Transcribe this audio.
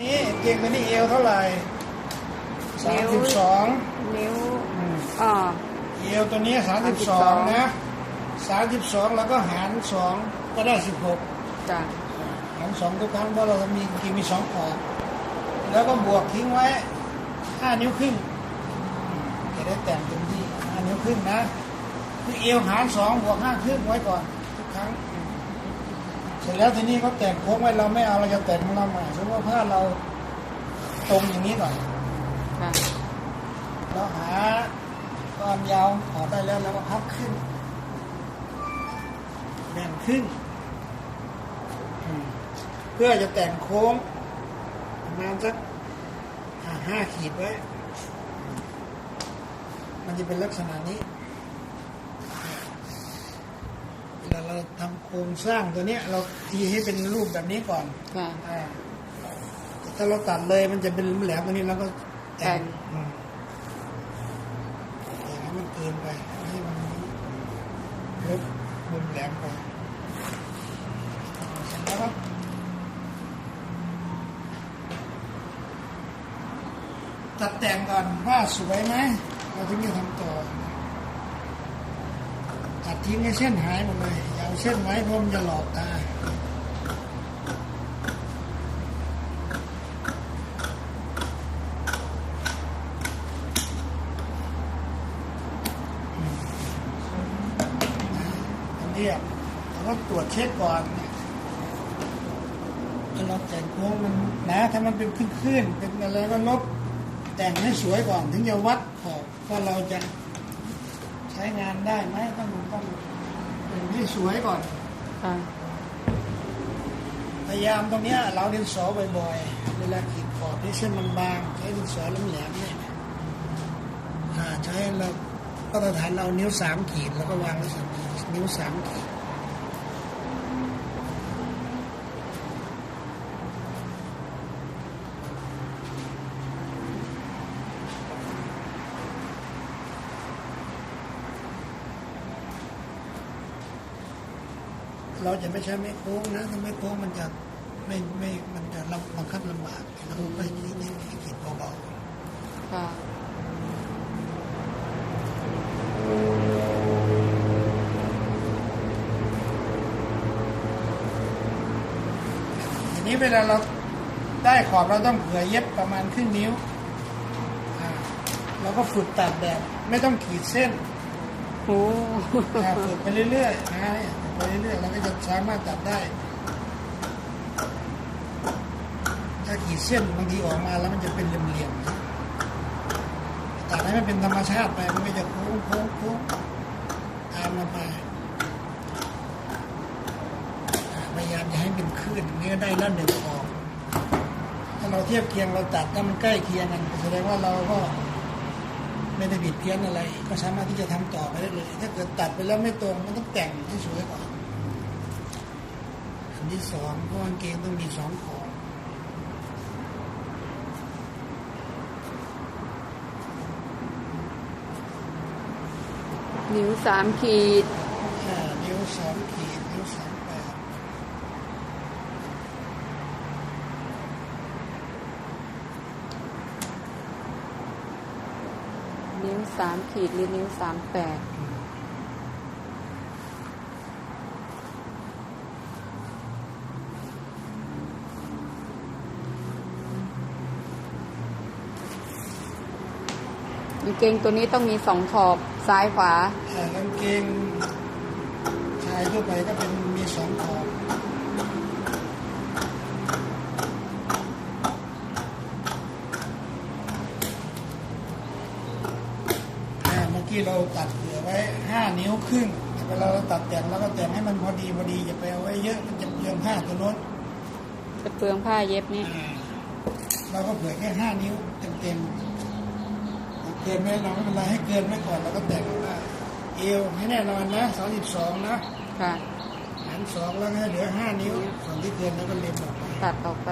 นี่เกงตัวนี้เอวเท่าไหร่สามสิบสองนิ้วอ่าเอวตัวนี้สามสิบสอง32นะสามสิบสองแล้วก็หารสองก็ได้สิบหกจ้ะหารสองทุกครั้งเพราะเรามีกินมีสองขอบแล้วก็บวกทิ้งไว้ห้านิ้วครึ่งจะได้แต่งเต็มที่ห้านิ้วครึ่งนะคือเอวหารสองบวกห้าครึ่งไว้ก่อนทุกครั้ง เสร็จแล้วทีนี้เขาแต่งโค้งไว้เราไม่เอาเราจะแต่งของเราใหม่เพราะว่าผ้าเราตรงอย่างนี้ก่อนค่ะเราหาความยาวขอได้แล้วแล้วก็พับขึ้นแบ่งขึ้นอืมเพื่อจะแต่งโค้งประมาณสักอ่าห้าขีดไว้ มันจะเป็นลักษณะนี้ เวลาเราทำโครงสร้างตัวเนี้ย เราทีให้เป็นรูปแบบนี้ก่อนค่ะ อ่าถ้าเราตัดเลยมันจะเป็นแหลมตัวนี้แล้วก็แต่แต่งงอืมแต่งให้มันเกินไปให้มันลดมุมแหลมไปเสร็จแล้วก็ตัดแต่งก่อนว่าสวยไหมเราถึงจะทำต่อ ตัดทิ้งให้เส้นหายหมดเลยอย่าเอาเส้นไว้เพราะมันจะหลอกตาอันนี้เราก็ตรวจเช็คก่อนถ้าเราแต่งโค้งมันนะถ้ามันเป็นคลื่นๆเป็นอะไรก็ลบแต่งให้สวยก่อนถึงจะวัดขอบว่าเราจะ ใช้งานได้ไหมต้องต้องเป็นที่สวยก่อน ค่ะพยายามตรงเนี้ยเราดินสอบ่อยๆ เวลาขีดขอบที่เส้นมันบางใช้ดินสอแหลมๆเนี่ยอ่าใช้เราก็ตรฐานเรานิ้วสามขีดแล้วก็วางไว้สามขีดนิ้วสามขีด เราจะไม่ใช้ไม้โค้งนะถ้าไม้โค้งมันจะไม่ไม่มันจะลำบังคับลำบากเราก็นี่นี่นี่ขีดเบาค่ะๆทีนี้เวลาเราได้ขอบเราต้องเผื่อเย็บประมาณครึ่งนิ้วอ่าเราก็ฝึกตัดแบบไม่ต้องขีดเส้น โอ้ฝึกไปเรื่อยๆนะไปเรื่อยๆเราก็จะสามารถตัดได้ถ้าขีดเส้นบางทีออกมาแล้วมันจะเป็นเหลี่ยมๆตัดให้มันเป็นธรรมชาติไปมันก็จะโค้งโค้งโค้งตามมาไปพยายามจะให้เป็นคลื่นนี้ก็ได้ล้วหนึ่งออก ถ้าเราเทียบเคียงเราตัดถ้ามันใกล้เคียงกันแสดงว่าเราก็ ไม่ได้ผิดเพี้ยนอะไร ก็สามารถที่จะทำต่อไปได้เลย ถ้าเกิดตัดไปแล้วไม่ตรงมันต้องแต่งให้สวยก่อนอันที่สองก็กางเกงต้องมีสองขอบนิ้วสามขีด อ่านิ้วสองขีดนิ้วสามแปด นิ้วสามขีดหรือนิ้วสามแปดกางเกงตัวนี้ต้องมีสองขอบซ้ายขวาอ่กางเกงชายทั่วไปก็เป็นมีสองขอบ อ่าเมื่อกี้เราตัดเหลือไว้ห้านิ้วครึ่งเวลาเราตัดแต่งเราก็แต่งให้มันพอดีพอดีอย่าไปเอาไว้เยอะมันจะเปลืองผ้าตัวโน้นจะเปลืองผ้าเย็บนี่อ่าเราก็เผื่อแค่ห้านิ้วเต็มๆเกินไม่เราไม่เป็นไรให้เกินไว้ก่อนเราก็แต่งว่าเอวให้แน่นอนนะสองสิบสองนะค่ะหารสองแล้วให้เหลือห้านิ้วส่วนที่เกินแล้วก็เล็มออกไปตัดออกไป